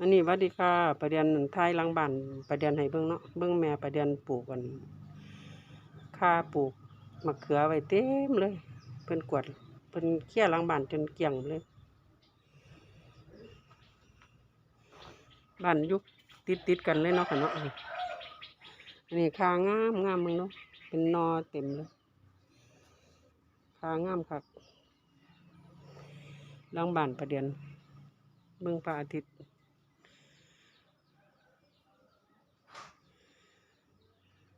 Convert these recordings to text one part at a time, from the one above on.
อันนี้วัดดีค่ะประเด็นท้ายลังบ้านประเด็นให้เบิ่งเนาะเบิ่งแม่ประเด็นปลูกกันค่าปลูกมะเขือไว้เต็มเลย เพิ่นกวดเพิ่นเคลียร์หลังบ้านจนเกลี้ยงเลยบ้านยุคติดติดกันเลยเนาะค่ะเนาะนี่อันนี้คางามงามมึงเนาะเป็นนอเต็มเลยคางามคักหลังบ้านประเด็นเบิ่งพระอาทิตย์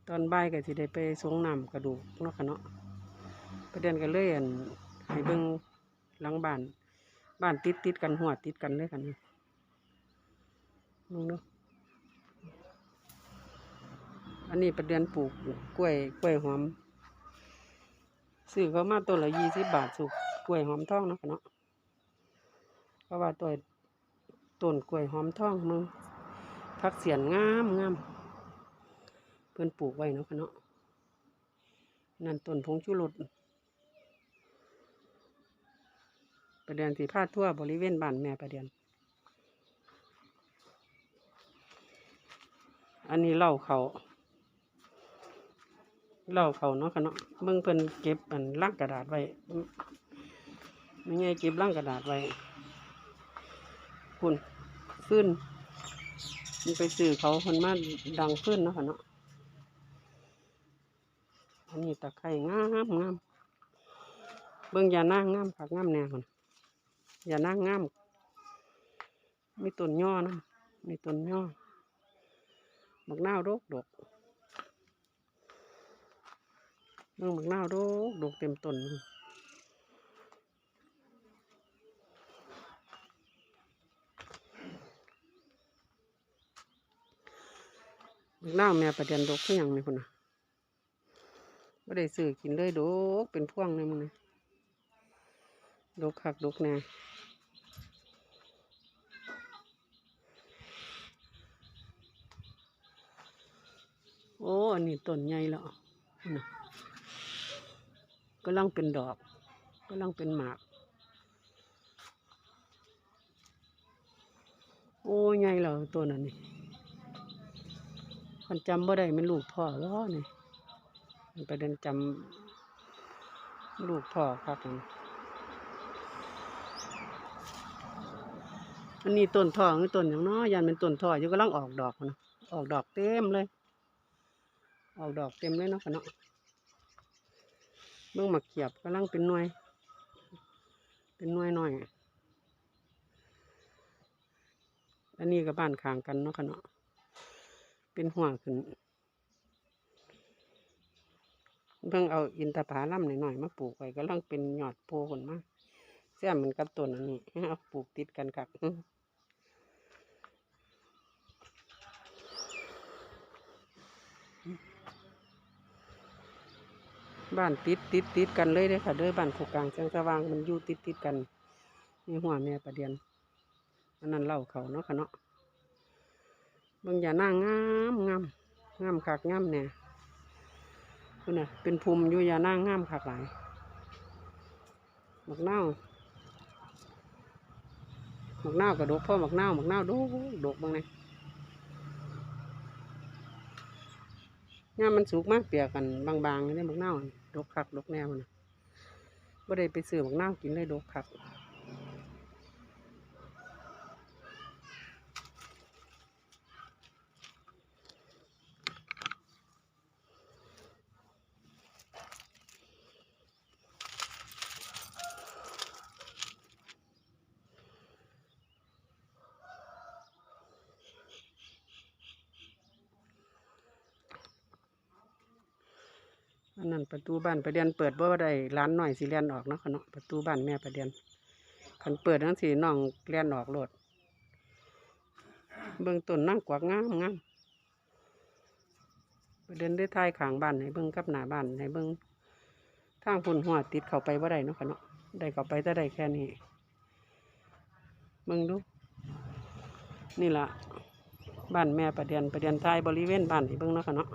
ตอนบ่ายก็สิได้ไปสงน้ำกระดูกเนาะค่ะเนาะประเด็นก็เลยอันให้เบิ่งหลังบ้าน บ้านติดติดกันหัวติดกันเลยกันมึงเนาะอันนี้ประเด็นปลูกกล้วยกล้วยหอมซื้อเขามาต้นละยี่สิบบาทสุกกล้วยหอมทองเนาะคะเนาะเพราะว่าตัวต้นกล้วยหอมทองมึงพักเสียนงามงาม เพื่อนปลูกไว้เนาะค่ะเนาะนั่นต้นพงชูรสประเดียนสีผ้าทั่วบริเวณบ้านแม่ประเดียนอันนี้เล่าเขาเล่าเขาเนาะค่ะเนาะเบิ่งเพิ่นเก็บอันล่างกระดาษไว้ไม่ไงเก็บล่างกระดาษไว้ คุณฟื้นมันไปซื้อเขาคนมาดังฟื้นเนาะค่ะเนาะ ตะไคร่งามงามเบิ่งยานางงามผักงามแน่คนยานางงามมีต้นย่อนะมีต้นย่อบักนาวดกดกเบิ่งบักนาวดกดกเต็มต้นเลยบักนาวแม่ประเด็นดกคือหยังนี่คนน่ะ ไม่ได้ซื้อกินเลยดกเป็นพ่วงเลยมึงนะดกคักดกน่โอ้ อันนี้ต้นใหญ่แล้วนั่นน่ะกำลังเป็นดอกกำลังเป็นหมาก โอ้ใหญ่แล้วต้นอันนี้คันจำบ่ได้มันลูกพ่อแล้วนี่ ไปเดินจำลูกพ่อครับผมอันนี้ต้นทองคือต้นอย่างน้อยยันเป็นต้นทออยู่กำลังออกดอกนะออกดอกเต็มเลย ออกดอกเต็มเลยเนาะค่ะเนาะเบื้องหมักเขียบกำลังเป็นหน่วย เป็นหน่วยหน่อยอันนี้กับบ้านข้างกันเนาะค่ะเนาะเป็นหัวขึ้น เพิ่งเอาอินทผลัมหน่อยๆมาปลูกไว้กำลังเป็นยอดโพผลมาเสียเหมือนกับต้นอันนี้เอาปลูกติดกันครับบ้านติดติดติดกันเลยเด้ค่ะเด้อบ้านโคกกลางแสงสว่างมันอยู่ติดติดกันนี่หัวแม่ประเดียนอันนั้นเล่าเขาเนาะค่ะเนาะเบิ่งอย่าน้างงามงามงามคักงามแน่ คุณน่ะ เป็นภูมิยู่ยานั่งงามคักหลายหมักเน่าวหมักเน่าวกระดกพ่อหมักเน่าวหมักเน่าวดกดกบ้างไงงามมันสุกมากเปียกกันบางๆนี่หมักเน่าวดกคักดกแนวนะบ่ได้ไปซื้อหมักเน่าวกินเลยดกคัก อันนั้นประตูบ้านประเดียนเปิดบ่ได้ร้านหน่อยสิเลียนออกเนาะค่ะเนาะประตูบ้านแม่ประเดียนคันเปิดทั้งสีน้องเลียนออกโหลด เบิ่งต้นนั่งกวักงามงามประเด็นได้ท้ายขางบ้านให้เบิ่งกับหน้าบ้านให้เบิ่งทางพุ่นหัวติดเข้าไปบ่ได้เนาะค่ะเนาะได้เข้าไปแต่ได้แค่นี้เบิ่งดูนี่ล่ะบ้านแม่ประเดียนประเดียนท้ายบริเวณบ้านให้เบิ่งเนาะค่ะเนาะ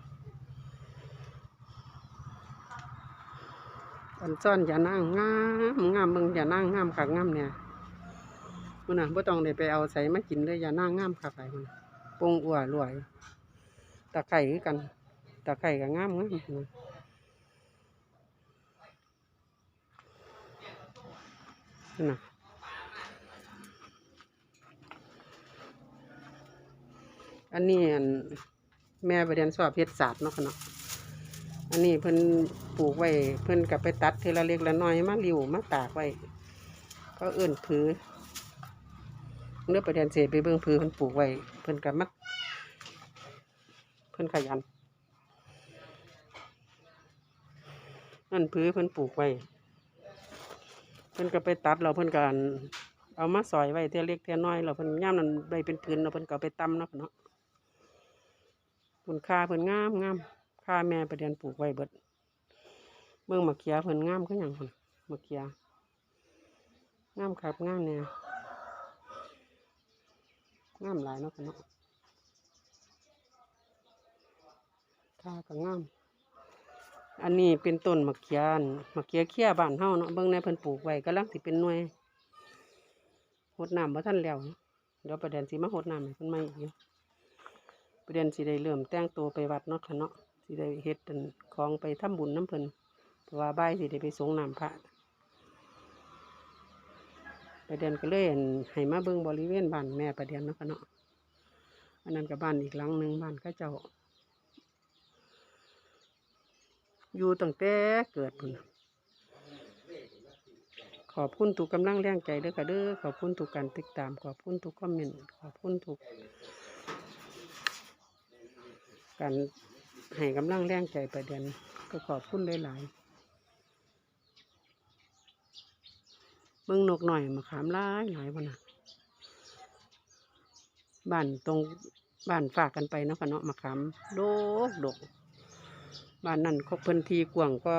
นซ่อนอย่านั่งงามงามเบิ่งอย่านั่งงามคักงามเนี่ยคุณน่ะบ่ต้องได้ไปเอาใส่มากินเลยอย่านั่งงามค่ะไปคุณน่ะปงอั่วรวยตะไคร้กันตะไคร้ก็งามงามพุ่นน่ะอันนี้อันแม่ไปเรียนสอบเฮ็ดศาสตร์เนาะค่ะเนาะ อันนี้เพิ่นปลูกไว้เพิ่นก็ไปตัดเทละเล็กละน้อยมาริวมาตากไว้ก็เอื้นผือเนื้อประเด็นเสไปเบิ่งผือเพิ่นปลูกไว้เพิ่นก็มักเพิ่นขยันนั่นผือเพิ่นปลูกไว้เพิ่นก็ไปตัดแล้วเพิ่นกันเอามาซอยไว้เท่าเล็กเท่าน้อยแล้วเพิ่นย่ามนั้นใบเป็นพื้นแล้วเพิ่นก็เอาไปตำเนาะเนาะคุณค่าเพิ่นงามงาม ค่าแม่ประเด็นปลูกไว้เบิด เบิ่งมะเขือเพิ่นงามคือหยังพุ่นมะเขืองามครับงามเนี่ยงามหลายเนาะค่ะเนาะค่าก็งาม อันนี้เป็นต้นมะเขืออั่นมะเขือเขี้ยบ้านเฮาเนาะเบิ่งในเพิ่นปลูกไว้กำลังสิเป็นหน่วยหดน้ำบ่ทันแล้วเดี๋ยวประเด็นสิมาหดน้ำให้เพิ่นใหม่อีกประเด็นสิได้เริ่มแต่งตัวไปวัดเนาะค่ะเนาะ สิได้เฮ็ดอันของไปทำบุญน้ำเพิ่นเพราะว่าบ่ายสิได้ไปสงน้ำพระประเด็นก็เลยอั่นให้มาเบิ่งบริเวณบ้านแม่ประเด็นเนาะค่ะเนาะอันนั้นก็บบ้านอีกหลังหนึ่งบ้านเขาเจ้า อยู่ตั้งแต่เกิดพุ่นขอบคุณทุกกำลังแรงใจเด้อค่ะเด้อขอบคุณทุกการติดตาม ขอบคุณทุกคอมเมนต์ขอบคุณทุกการ ให้กำลังแรงใจประเด็นก็ขอบคุณหลายๆเบิ่งนกหน่อยมาขามหลายหลายวันนะบ้านตรงบ้านฝากกันไปเนาะค่ะเนาะมาขามโดกดกบ้านนั่นเขาเพิ่นทีกว้างก็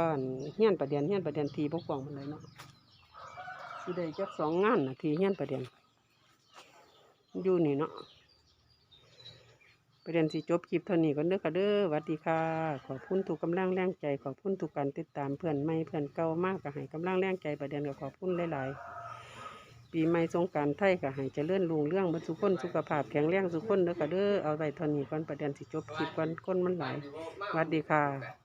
เฮี้ยนประเดียนเฮี้ยนประเดียนทีบ่กว้างมันเลยเนาะสิได้จักสองงานนะทีเฮี้ยนประเดียนอยู่นี่เนาะ ประเด็นสิจบคลิปเท่านี้ก็เด้อค่ะเด้อสวัสดีค่ะ ขอบคุณทุกกำลังแรงใจ ขอบคุณทุกการติดตามเพื่อนใหม่เพื่อนเก่ามากก็ให้กำลังแรงใจประเด็นก็ขอบคุณหลายๆ ปีใหม่สงกรารไทยก็ให้เจริญรุ่งเรื่องบรรสุคนสุขภาพแข็งแรงสุขคนเด้อค่ะเด้อเอาไว้เท่านี้ก่อนประเด็นสิจบคลิปก่อนคนมันหลายหวัสดีค่ะ